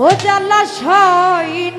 ও জাল্লা সই